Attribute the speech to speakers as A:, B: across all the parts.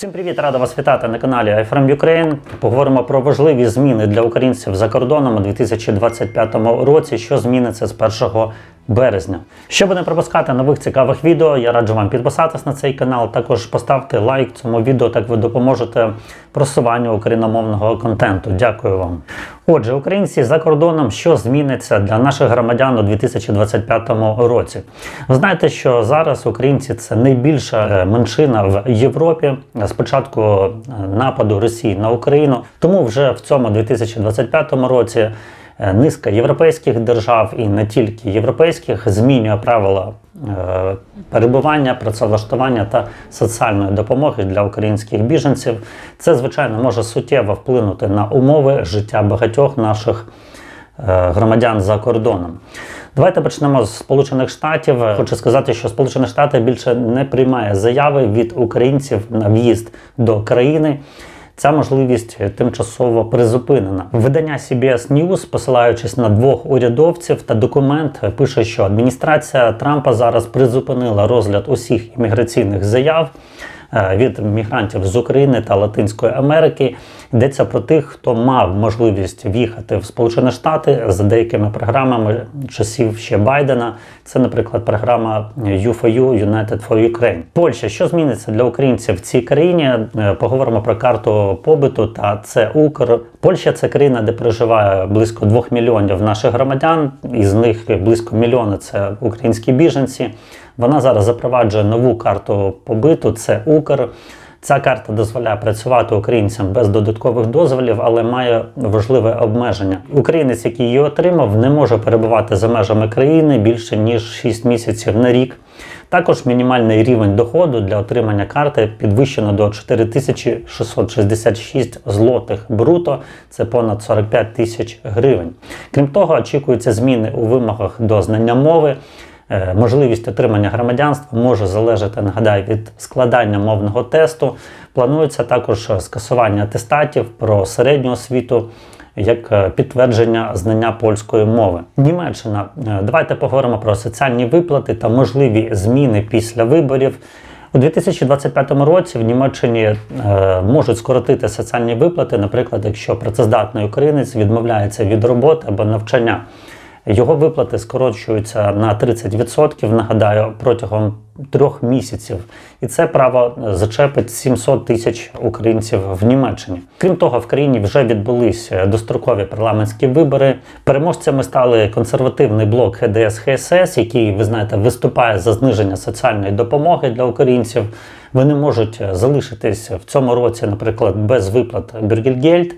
A: Всім привіт, рада вас вітати на каналі iFrame Ukraine. Поговоримо про важливі зміни для українців за кордоном у 2025 році, що зміниться з 1 березня. Щоб не пропускати нових цікавих відео, я раджу вам підписатись на цей канал. Також поставте лайк цьому відео, так ви допоможете просуванню україномовного контенту. Дякую вам. Отже, українці за кордоном, що зміниться для наших громадян у 2025 році. Ви знаєте, що зараз українці це найбільша е, меншина в Європі з початку е, нападу Росії на Україну. Тому вже в цьому 2025 році е, низка європейських держав і не тільки європейських змінює правила е, перебування, працевлаштування та соціальної допомоги для українських біженців. Це звичайно може суттєво вплинути на умови життя багатьох наших е, громадян за кордоном. Давайте почнемо з Сполучених Штатів. Хочу сказати, що Сполучені Штати більше не приймає заяви від українців на в'їзд до країни. Ця можливість тимчасово призупинена. Видання CBS News, посилаючись на двох урядовців та документ, пише, що адміністрація Трампа зараз призупинила розгляд усіх імміграційних заяв е, від мігрантів з України та Латинської Америки. Йдеться про тих, хто мав можливість в'їхати в Сполучені Штати за деякими програмами часів ще Байдена. Це, наприклад, програма U4U United for Ukraine. Польща, що зміниться для українців в цій країні? Е, Поговоримо про карту побиту та це Укр. Польща це країна, де проживає близько 2 мільйонів наших громадян, із них близько мільйона це українські біженці. Вона зараз запроваджує нову карту побиту. Це Укр. Ця карта дозволяє працювати українцям без додаткових дозволів, але має важливе обмеження. Українець, який її отримав, не може перебувати за межами країни більше ніж 6 місяців на рік. Також мінімальний рівень доходу для отримання карти підвищено до 4666 злотих бруто, це понад 45 тисяч гривень. Крім того, очікуються зміни у вимогах до знання мови. Е, Можливість отримання громадянства може залежати, нагадаю, від складання мовного тесту. Планується також скасування атестатів про середню освіту як е, підтвердження знання польської мови. Німеччина. Е, Давайте поговоримо про соціальні виплати та можливі зміни після виборів. У 2025 році в Німеччині е, можуть скоротити соціальні виплати, наприклад, якщо працездатний українець відмовляється від роботи або навчання. Його виплати скорочуються на 30%, нагадаю, протягом трьох місяців. І це право зачепить 700 тисяч українців в Німеччині. Крім того, в країні вже відбулись дострокові парламентські вибори. Переможцями стали консервативний блок ХДС ХСС, який, ви знаєте, виступає за зниження соціальної допомоги для українців. Вони можуть залишитись в цьому році, наприклад, без виплат Бюргельгельд.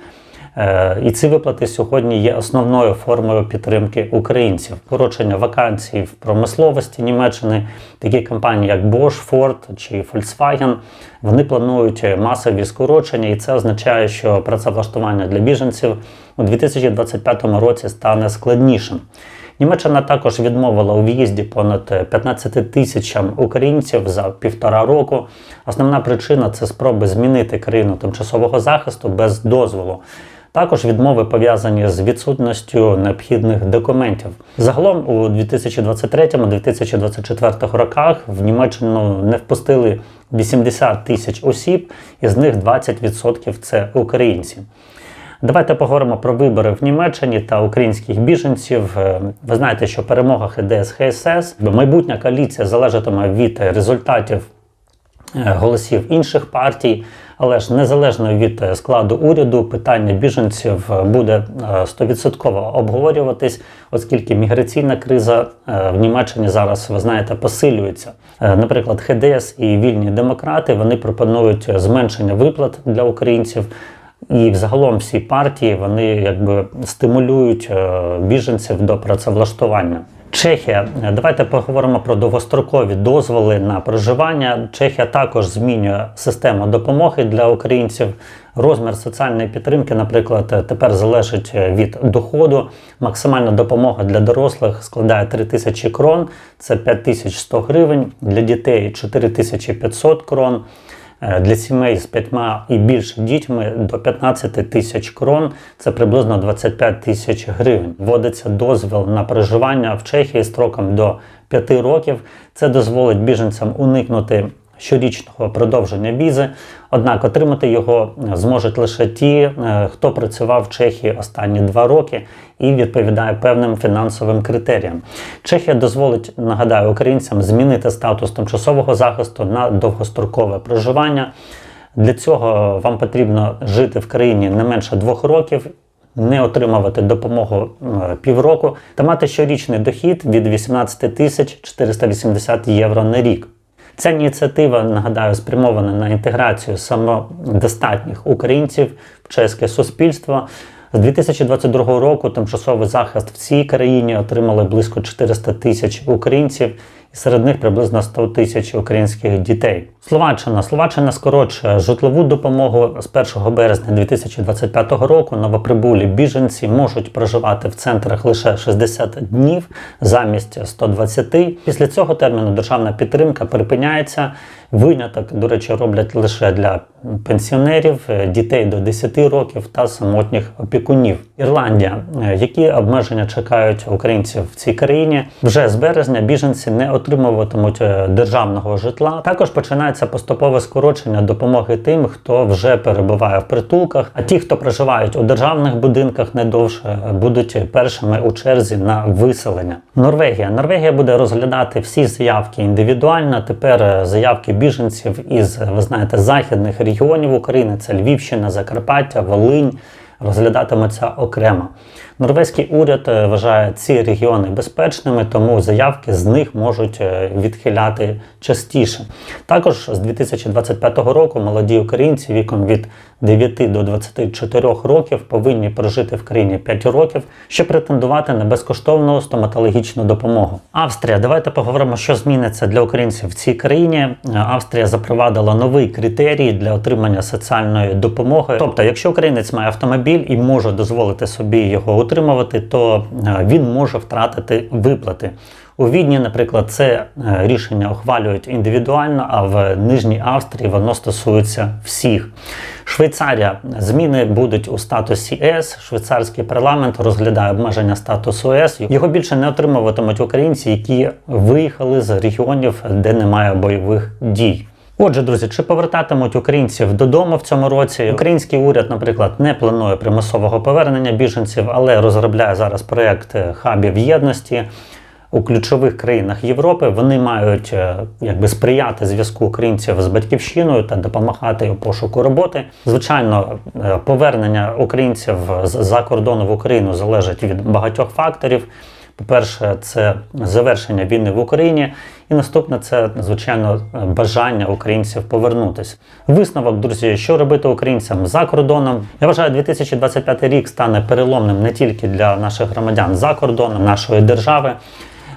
A: Е, І ці виплати сьогодні є основною формою підтримки українців. Скорочення вакансій в промисловості Німеччини, такі компанії, як Bosch, Ford чи Volkswagen, вони планують масові скорочення, і це означає, що працевлаштування для біженців у 2025 році стане складнішим. Німеччина також відмовила у в'їзді понад 15 тисячам українців за півтора року. Основна причина це спроби змінити країну тимчасового захисту без дозволу. Також відмови пов'язані з відсутністю необхідних документів. Загалом у 2023-2024 роках в Німеччину не впустили 80 тисяч осіб, із них 20% це українці. Давайте поговоримо про вибори в Німеччині та українських біженців. Е, Ви знаєте, що перемога ХДС ХСС, майбутня коаліція залежатиме від результатів голосів інших партій, але ж незалежно від е, складу уряду, питання біженців е, буде е, 100% обговорюватись, оскільки міграційна криза е, в Німеччині зараз, ви знаєте, посилюється. Е, Наприклад, ХДС і вільні демократи вони пропонують зменшення виплат для українців. І взагалом всі партії вони якби стимулюють е, біженців до працевлаштування. Чехія, давайте поговоримо про довгострокові дозволи на проживання. Чехія також змінює систему допомоги для українців. Розмір соціальної підтримки, наприклад, тепер залежить від доходу. Максимальна допомога для дорослих складає 3000 крон, це 5100 гривень, для дітей 4500 крон. Е, Для сімей з п'ятьма і більше дітьми до 15 тисяч крон це приблизно 25 тисяч гривень. Вводиться дозвіл на проживання в Чехії строком до 5 років. Це дозволить біженцям уникнути щорічного продовження візи. Однак отримати його зможуть лише ті, е, хто працював в Чехії останні два роки і відповідає певним фінансовим критеріям. Чехія дозволить, нагадаю, українцям змінити статус тимчасового захисту на довгострокове проживання. Для цього вам потрібно жити в країні не менше двох років, не отримувати допомогу е, півроку та мати щорічний дохід від 18 тисяч 480 євро на рік. Ця ініціатива, нагадаю, спрямована на інтеграцію самодостатніх українців в чеське суспільство. З 2022 року тимчасовий захист в цій країні отримали близько 400 тисяч українців, і серед них приблизно 100 тисяч українських дітей. Словаччина Словаччина скорочує житлову допомогу з 1 березня 2025 року. Новоприбулі біженці можуть проживати в центрах лише 60 днів замість 120. Після цього терміну державна підтримка припиняється. Виняток, до речі, роблять лише для пенсіонерів, дітей до 10 років та самотніх опікунів. Ірландія, які обмеження чекають українців в цій країні, вже з березня біженці не отримуватимуть е, державного житла. Також починається поступове скорочення допомоги тим, хто вже перебуває в притулках. А ті, хто проживають у державних будинках, не довше будуть першими у черзі на виселення. Норвегія Норвегія буде розглядати всі заявки індивідуально. Тепер е, заявки біженців із ви знаєте західних регіонів України це Львівщина, Закарпаття, Волинь. Розглядатиметься окремо. Норвезький уряд е, вважає ці регіони безпечними, тому заявки з них можуть е, відхиляти частіше. Також з 2025 року молоді українці віком від 9 до 24 років повинні прожити в країні 5 років, щоб претендувати на безкоштовну стоматологічну допомогу. Австрія, давайте поговоримо, що зміниться для українців в цій країні. Е, Австрія запровадила новий критерій для отримання соціальної допомоги. Тобто, якщо українець має автомобіль і може дозволити собі його утримувати, то е, він може втратити виплати. У Відні, наприклад, це е, рішення ухвалюють індивідуально, а в Нижній Австрії воно стосується всіх. Швейцарія зміни будуть у статусі ЕС. Швейцарський парламент розглядає обмеження статусу ЕС. Його більше не отримуватимуть українці, які виїхали з регіонів, де немає бойових дій. Отже, друзі, чи повертатимуть українців додому в цьому році? Український уряд, наприклад, не планує примусового повернення біженців, але розробляє зараз проєкт хабів єдності. У ключових країнах Європи вони мають е, якби сприяти зв'язку українців з батьківщиною та допомагати у пошуку роботи. Звичайно, е, повернення українців з-за кордону в Україну залежить від багатьох факторів. По-перше, це завершення війни в Україні, і наступне це звичайно бажання українців повернутися. Висновок, друзі, що робити українцям за кордоном. Я вважаю, 2025 рік стане переломним не тільки для наших громадян за кордоном, нашої держави.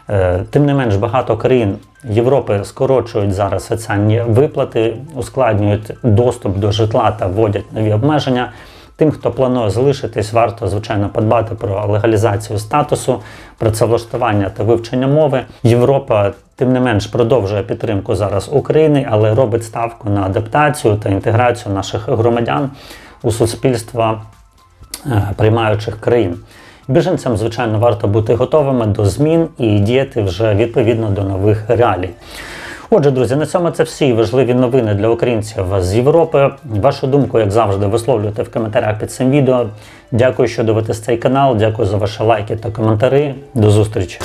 A: Е, Тим не менш, багато країн Європи скорочують зараз соціальні виплати, ускладнюють доступ до житла та вводять нові обмеження. Тим, хто планує залишитись, варто звичайно подбати про легалізацію статусу, працевлаштування та вивчення мови. Європа, тим не менш, продовжує підтримку зараз України, але робить ставку на адаптацію та інтеграцію наших громадян у суспільство е, приймаючих країн. Біженцям, звичайно, варто бути готовими до змін і діяти вже відповідно до нових реалій. Отже, друзі, на цьому це всі важливі новини для українців з Європи. Вашу думку, як завжди, висловлюйте в коментарях під цим відео. Дякую, що дивитесь цей канал. Дякую за ваші лайки та коментарі. До зустрічі!